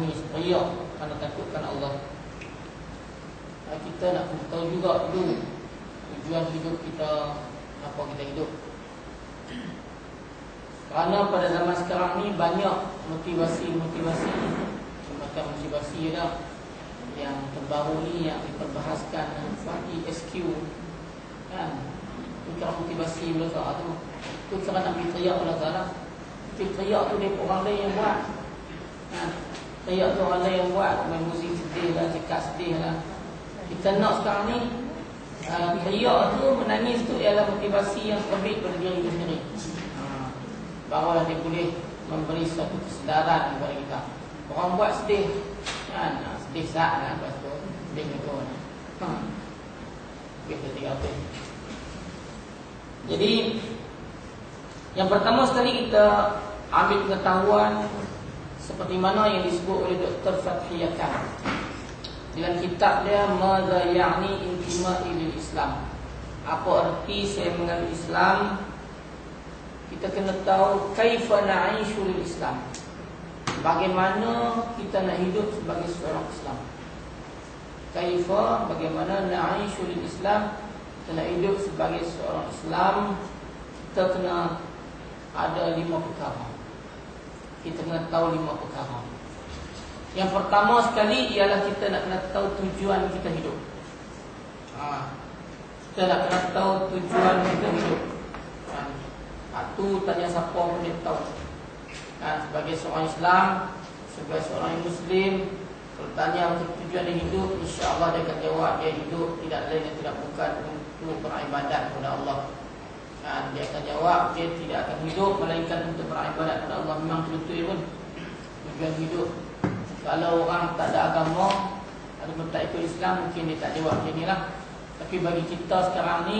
menangis, teriak kerana takutkan Allah. Kita nak tahu juga dulu tujuan hidup kita, apa kita hidup. Kerana pada zaman sekarang ni banyak motivasi-motivasi Macam motivasi dah Yang terbaru ni yang diperbahaskan ESQ Kan? Itu kira motivasi belakang tu. Itu kira nak pergi teriak belakang lah Tapi teriak tu dia orang lain yang buat. Kan Teriak tu orang yang buat Main muzik sedih lah, cakap sedih lah Kita nak sekarang ni uh, tu, menangis tu ialah motivasi yang terbit pada diri kita sendiri bahawa dia boleh memberi satu kesedaran kepada kita. Orang buat sedih, kan? Ha, sedih sah lah, lepas tu sedih itu. Ha. Kita tiga apa? Jadi, yang pertama sekali kita ambil pengetahuan seperti mana yang disebut oleh Dr. Fathiyah Khan dalam kitab dia Mada Ya'ni Intima Ilil Islam apa arti saya mengenal Islam kita kena tahu kaifa na'ishu lil Islam. Bagaimana kita nak hidup sebagai seorang Islam? Kaifa bagaimana na'ishu lil Islam? Kita nak hidup sebagai seorang Islam, kita kena ada lima perkara. Kita kena tahu lima perkara. Yang pertama sekali ialah kita nak kena tahu tujuan kita hidup. Ha. Kita nak kena tahu tujuan kita hidup. Itu tanya siapa pun dia tahu kan, Sebagai seorang Islam Sebagai seorang Muslim Kalau tanya untuk tujuan dia hidup InsyaAllah dia akan jawab Dia hidup tidak lain dan tidak bukan Untuk beribadat kepada Allah kan, Dia akan jawab Dia tidak akan hidup Melainkan untuk beribadat kepada Allah. Memang betul pun. Tujuan hidup. Kalau orang tak ada agama Ada tak ikut Islam Mungkin dia tak jawab macam inilah Tapi bagi kita sekarang ni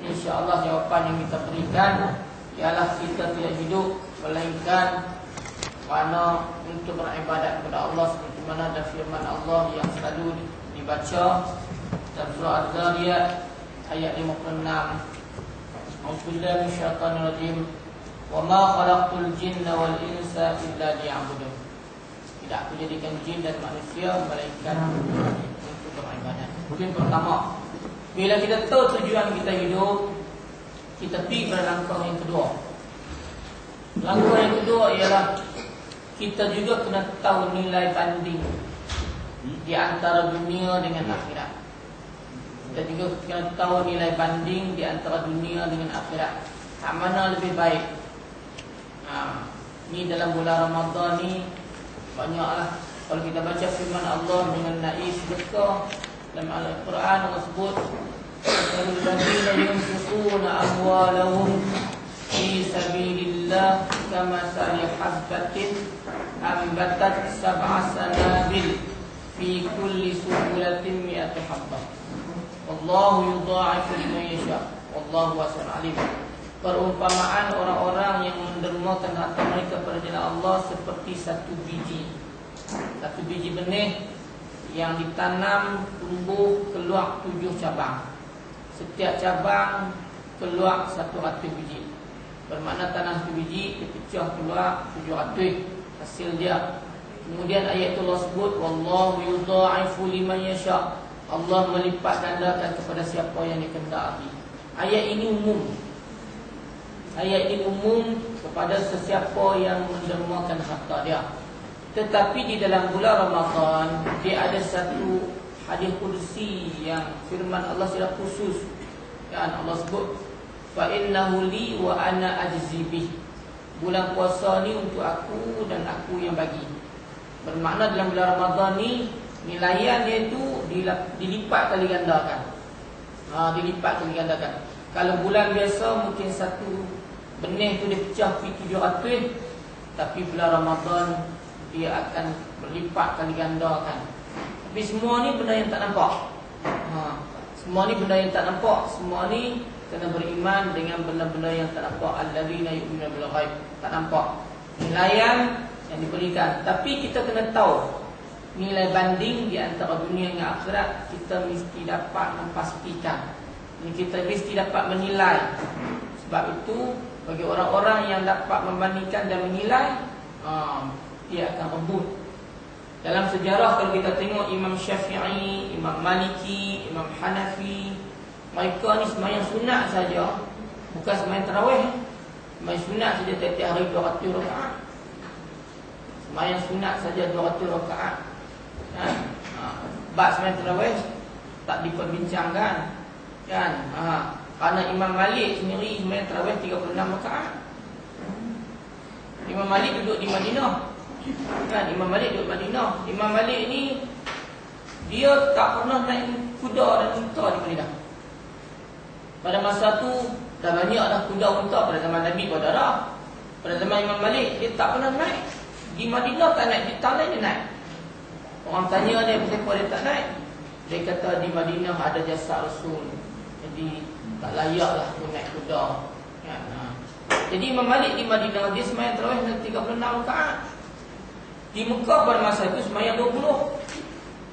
InsyaAllah jawapan yang kita berikan ialah kita tidak hidup melainkan kerana untuk beribadat kepada Allah seperti mana ada firman Allah yang selalu dibaca dalam surah Az-Zariyat ayat 56 Alhamdulillah syaitan rajim Wa ma khalaqtul jinna wal insa illa liya'budun Tidak aku jadikan jin dan manusia Melainkan untuk beribadat Mungkin pertama Bila kita tahu tujuan kita hidup kita pergi pada langkah yang kedua. Langkah yang kedua ialah kita juga kena tahu nilai banding di antara dunia dengan akhirat. Dan juga kena tahu nilai banding di antara dunia dengan akhirat. Tak mana lebih baik. Ha. Ni dalam bulan Ramadan ni banyaklah kalau kita baca firman Allah dengan naif betul dalam Al-Quran Allah sebut Al-Ladina yunfukuna amwalahum fi sabilillah kama sa'i habbatin ambatat sab'a sanabil fi kulli sumulatin mi'atu habbah Allah yudha'if liman yasha' wallahu wasi'un 'alim. Perumpamaan orang-orang yang mendermakan hati mereka kepada Allah seperti satu biji. Satu biji benih yang ditanam tumbuh keluar tujuh cabang. Setiap cabang keluar satu ratu biji. Bermakna tanam satu biji dipecah keluar tujuh ratu hasil dia. Kemudian ayat Allah sebut wallahu yudha'ifu liman yasha'. Allah melipat gandakan kepada siapa yang dikehendaki. Ayat ini umum. Ayat ini umum kepada sesiapa yang mendermakan harta dia. Tetapi di dalam bulan Ramadan dia ada satu hadis kursi yang firman Allah secara khusus kan Allah sebut wa ajzi bih bulan puasa ni untuk aku dan aku yang bagi bermakna dalam bulan Ramadan ni nilaian dia tu dilipat kali gandakan ha dilipat kali gandakan kalau bulan biasa mungkin satu benih tu dipecah pi 700 tapi bulan Ramadan dia akan berlipat kali gandakan tapi semua ni benda yang tak nampak. Ha. Semua ni benda yang tak nampak. Semua ni kena beriman dengan benda-benda yang tak nampak. Al-ladhina yu'minu ghaib. Tak nampak. Nilaian yang diberikan. Tapi kita kena tahu nilai banding di antara dunia dengan akhirat kita mesti dapat memastikan. Ini kita mesti dapat menilai. Sebab itu bagi orang-orang yang dapat membandingkan dan menilai, ha, dia akan rebut Dalam sejarah kalau kita tengok Imam Syafi'i, Imam Maliki, Imam Hanafi, mereka ni semayang sunat saja, bukan semayang tarawih. Semayang sunat saja tiap-tiap hari 200 rakaat. Semayang sunat saja 200 rakaat. Ha? Ha. Bab semayang tarawih tak diperbincangkan. Kan? Ha. Kerana Imam Malik sendiri semayang tarawih 36 rakaat. Imam Malik duduk di Madinah. Kan Imam Malik duduk Madinah. Imam Malik ni dia tak pernah naik kuda dan unta di Madinah. Pada masa tu dah banyak dah kuda unta pada zaman Nabi pada dah. Pada zaman Imam Malik dia tak pernah naik. Di Madinah tak naik, di tanah dia naik. Orang tanya dia kenapa dia tak naik. Dia kata di Madinah ada jasa Rasul. Jadi tak layaklah aku naik kuda. Kan? Ha. Jadi Imam Malik di Madinah dia semayang terawih 36 rakaat. Di Mekah pada masa itu semayang 20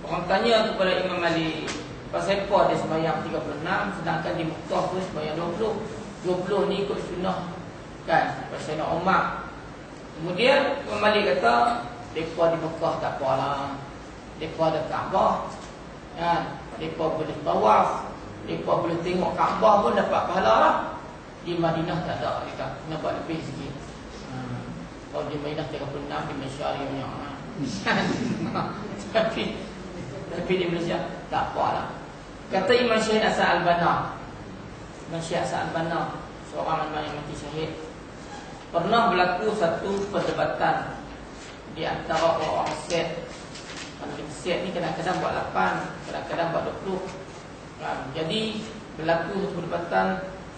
Orang tanya kepada Imam Ali Pasal apa dia semayang 36 Sedangkan di Mekah pun semayang 20 20 ni ikut sunnah Kan Pasal nak Kemudian Imam Ali kata Mereka di Mekah tak apa lah Mereka ada Kaabah Kan Mereka boleh tawaf Mereka boleh tengok Kaabah pun dapat pahala lah. Di Madinah tak ada Mereka kena buat lebih sikit. Kalau di Madinah 36 di Malaysia dia banyak tapi tapi di Malaysia tak apa lah. Kata Imam Syahid Asal Al-Bana Imam Syahid Asal Al-Bana seorang yang mati syahid pernah berlaku satu perdebatan di antara orang set Paling set ni kadang-kadang buat 8 Kadang-kadang buat 20 ha, Jadi berlaku satu perdebatan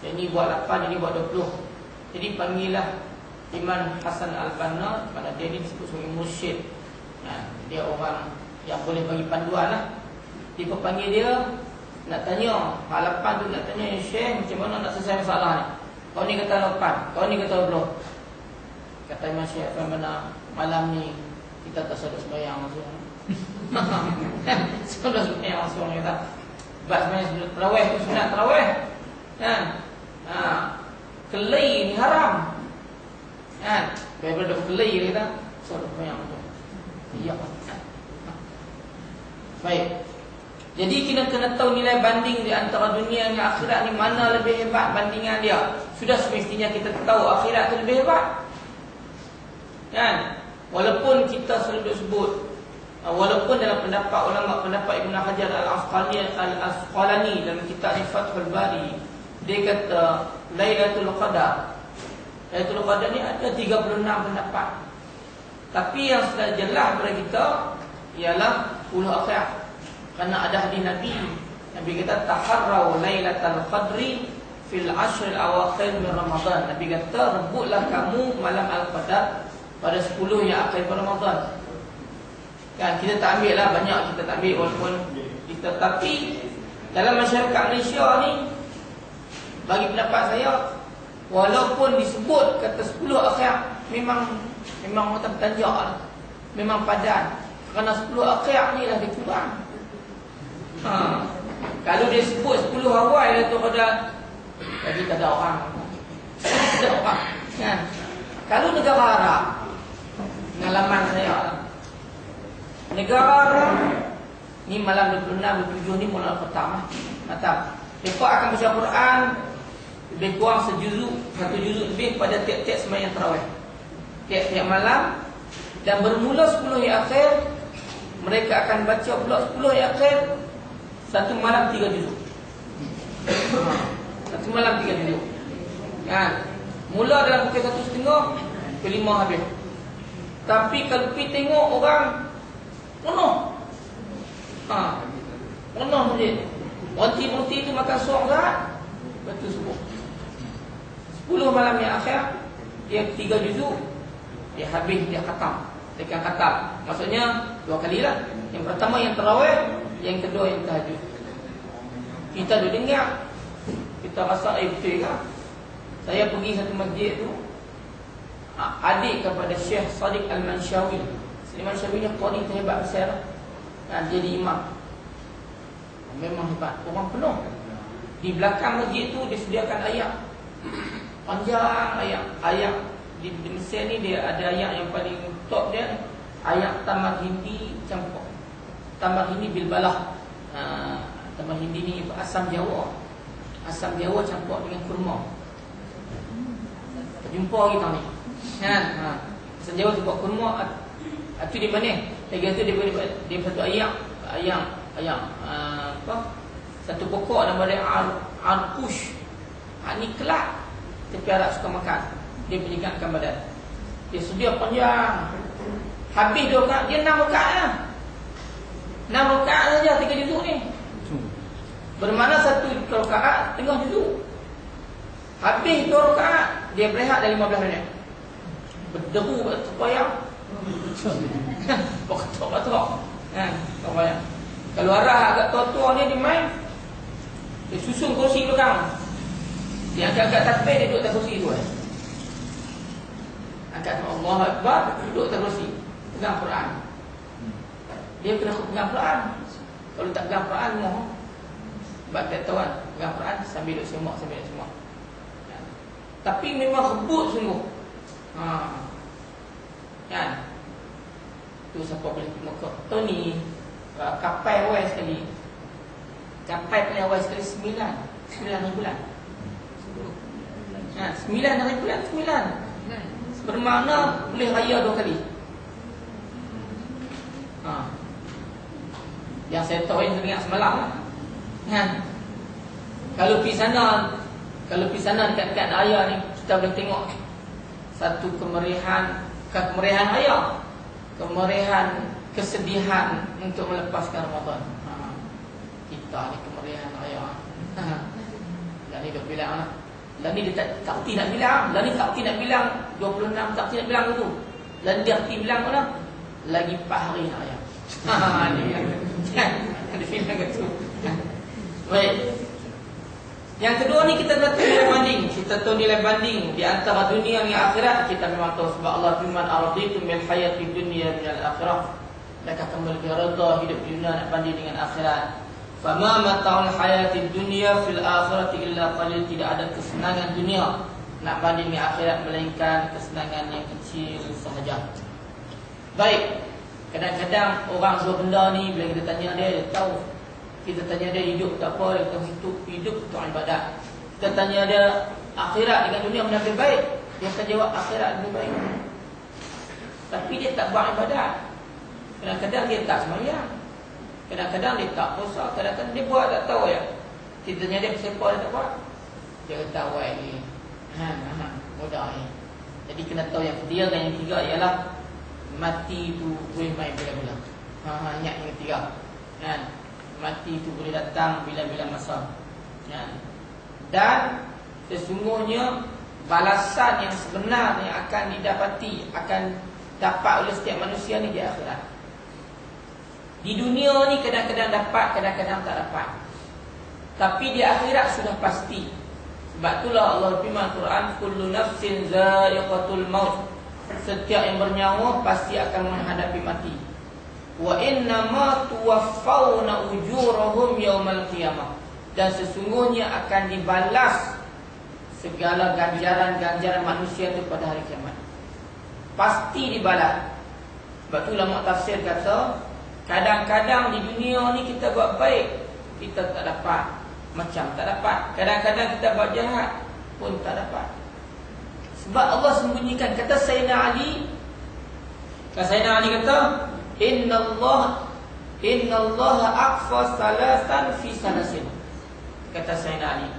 Yang ni buat 8, yang ni buat 20 Jadi panggillah Imam Hasan Al-Banna pada dia ni disebut sebagai mursyid. Ya, dia orang yang boleh bagi panduan lah. Dia panggil dia nak tanya, halapan tu nak tanya ya Syekh macam mana nak selesai masalah ni. Kau ni kata lapan, kau ni kata belum. Kata Imam Syekh mana malam ni kita tak sedar sembahyang langsung. Sedar sembahyang langsung kita. Sebab sebenarnya terawih tu sunat terawih. Kan? Ha. Kelai ni haram. Kan? Daripada dok kelai kita, suruh banyak tu. Iya. Baik. Jadi kita kena tahu nilai banding di antara dunia dan akhirat ni mana lebih hebat bandingan dia. Sudah semestinya kita tahu akhirat tu lebih hebat. Kan? Walaupun kita selalu sebut Walaupun dalam pendapat ulama Pendapat Ibn Hajar Al-Asqalani Al-Asqalani dalam kitab Fathul Bari Dia kata Lailatul Qadar Lailatul Qadar ni ada 36 pendapat. Tapi yang sudah jelas kepada kita ialah 10 akhir. Karena ada hadis Nabi. Nabi kata taharrau Lailatul Qadri fil ashr al-awakhir min Ramadan. Nabi kata rebutlah kamu malam Al-Qadar pada 10 yang akhir Ramadan. Kan kita tak ambil lah banyak kita tak ambil walaupun kita tapi dalam masyarakat Malaysia ni bagi pendapat saya Walaupun disebut kata 10 akhir memang memang macam tanjak lah. Memang padan. Kerana 10 akhir ni lah dia kurang. Ha. Kalau dia sebut 10 awal lah tu pada jadi tak ada orang. Tak ada orang. Kan? Kalau negara Arab pengalaman saya negara ni malam 26 27 ni mula pertama. Kata, mereka akan baca Quran lebih kurang sejuzuk satu juzuk lebih pada tiap-tiap sembahyang tarawih. Tiap-tiap malam dan bermula 10 yang akhir mereka akan baca pula 10 yang akhir satu malam tiga juzuk satu malam tiga juzuk kan? Mula dalam pukul satu setengah kelima habis. Tapi kalau pergi tengok orang penuh. Ha. Penuh masjid Wanti-wanti itu makan suak tak? Betul subuh. 10 malam yang akhir Dia tiga juzuk Dia habis, dia khatam. Dia khatam. Maksudnya dua kali lah. Yang pertama yang terawih Yang kedua yang tahajud. Kita dah dengar. Kita rasa eh betul kan Saya pergi satu masjid tu Adik kepada Syekh Sadiq Al-Manshawi Al-Manshawi ni Qadi terhebat besar kan, Jadi imam Memang hebat Orang penuh Di belakang masjid tu disediakan ayat panjang ayat ayat di, di Mesir ni dia ada ayat yang paling top dia ayat tamar hindi campur. Tamar hindi bil balah. Ha, tamar hindi ni asam Jawa. Asam Jawa campur dengan kurma. Jumpa kita ni. Kan? Ha. Asam Jawa tu kurma itu di mana? Lagi tu dia boleh dia satu ayam, ayam, ayam. Uh, apa? Satu pokok nama dia ar, arkush. Ha, ni kelak. Tapi Arab suka makan. Dia penyegatkan badan. Dia sedia panjang. Habis dua rakaat, dia enam rakaat lah. Enam rakaat saja tiga juzuk ni. Bermakna satu rakaat tengah juzuk. Habis dua rakaat, dia berehat dah 15 minit. Berdebu supaya Pokok batok. Kan? Pokoknya. Kalau arah agak tua-tua ni dia main dia susun kursi belakang. Dia agak-agak takbir dia duduk atas kursi tu eh. Angkat Allah Akbar duduk atas kursi. Pegang Quran. Dia kena pegang Quran. Kalau tak pegang Quran mau sebab tak tahu kan pegang Quran sambil duduk semak sambil duduk semak. Tapi memang rebut sungguh. Ha. Kan? Tu siapa boleh pergi Mekah Tu ni uh, Kapal awal sekali. Kapal paling awal sekali Sembilan. Sembilan hari bulan. Ha, Sembilan hari bulan Sembilan. Bermakna Boleh raya dua kali. Ha. Yang saya tahu Yang teringat semalam kan? Kalau pergi sana Kalau pergi sana Dekat-dekat raya ni Kita boleh tengok Satu kemerihan Kemerihan raya kemerihan, kesedihan untuk melepaskan Ramadan. Ha. Kita ni kemerihan raya. Ha. Dan ni dia bilang lah. Dan ni dia tak, tak nak bilang. Dan ni tak nak bilang 26, tak nak bilang tu. Dan dia tak bilang mana? Lagi 4 hari raya. Ha, ni yang ada bilang tu. Baik. Yang kedua ni kita nak nilai banding. Kita tahu nilai banding di antara dunia dan akhirat. Kita memang tahu sebab Allah firman araditum bil hayati dunia min al akhirah. Mereka akan lebih reda hidup dunia nak banding dengan akhirat. Fama mata'ul hayati dunia fil akhirat illa qalil. Tidak ada kesenangan dunia nak banding dengan akhirat melainkan kesenangan yang kecil sahaja. Baik. Kadang-kadang orang jual benda ni bila kita tanya dia, dia tahu kita tanya dia hidup tak apa, kata hidup, hidup untuk ibadat. Kita tanya dia akhirat dengan dunia mana lebih baik, dia akan jawab akhirat lebih baik. Tapi dia tak buat ibadat. Kadang-kadang dia tak semayang. Kadang-kadang dia tak puasa. Kadang-kadang dia buat tak tahu ya. Kita tanya dia siapa dia tak buat. Dia kata awal ni. Ha, ha, ha, mudah ni. Jadi kena tahu yang ketiga dan yang ketiga ialah mati tu boleh main bila-bila. Ha, ha, yang ketiga. Kan? Mati itu boleh datang bila-bila masa. Ya. Dan sesungguhnya balasan yang sebenar yang akan didapati akan dapat oleh setiap manusia ni di akhirat. Di dunia ni kadang-kadang dapat, kadang-kadang tak dapat. Tapi di akhirat sudah pasti. Sebab itulah Allah firman Quran kullu nafsin za'iqatul maut. Setiap yang bernyawa pasti akan menghadapi mati wa inna ma tuwaffawna ujurahum yaumal qiyamah. Dan sesungguhnya akan dibalas segala ganjaran-ganjaran manusia itu pada hari kiamat. Pasti dibalas. Sebab tu ulama tafsir kata kadang-kadang di dunia ni kita buat baik kita tak dapat. Macam tak dapat. Kadang-kadang kita buat jahat pun tak dapat. Sebab Allah sembunyikan. Kata Sayyidina Ali kata Sayyidina Ali kata Inna Allah Inna Allah akfa salatan fi salasin Kata Sayyidina Ali.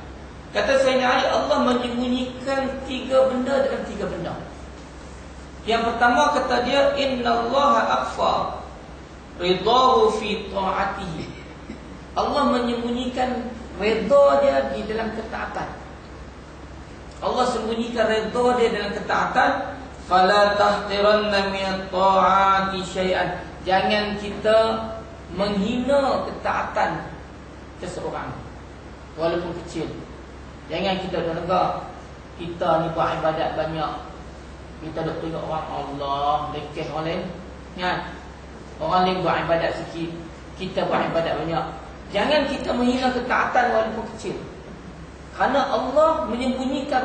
Kata Sayyidina Ali Allah menyembunyikan tiga benda dengan tiga benda. Yang pertama kata dia Inna Allah akfa Ridahu fi ta'atihi. Allah menyembunyikan Reda dia di dalam ketaatan. Allah sembunyikan reda dia dalam ketaatan Fala tahtiranna min ta'ati syai'an Jangan kita menghina ketaatan seseorang walaupun kecil. Jangan kita dengar kita ni buat ibadat banyak. Kita dok tengok orang Allah lekeh oleh kan. Orang lain buat ibadat sikit, kita buat ibadat banyak. Jangan kita menghina ketaatan walaupun kecil. Karena Allah menyembunyikan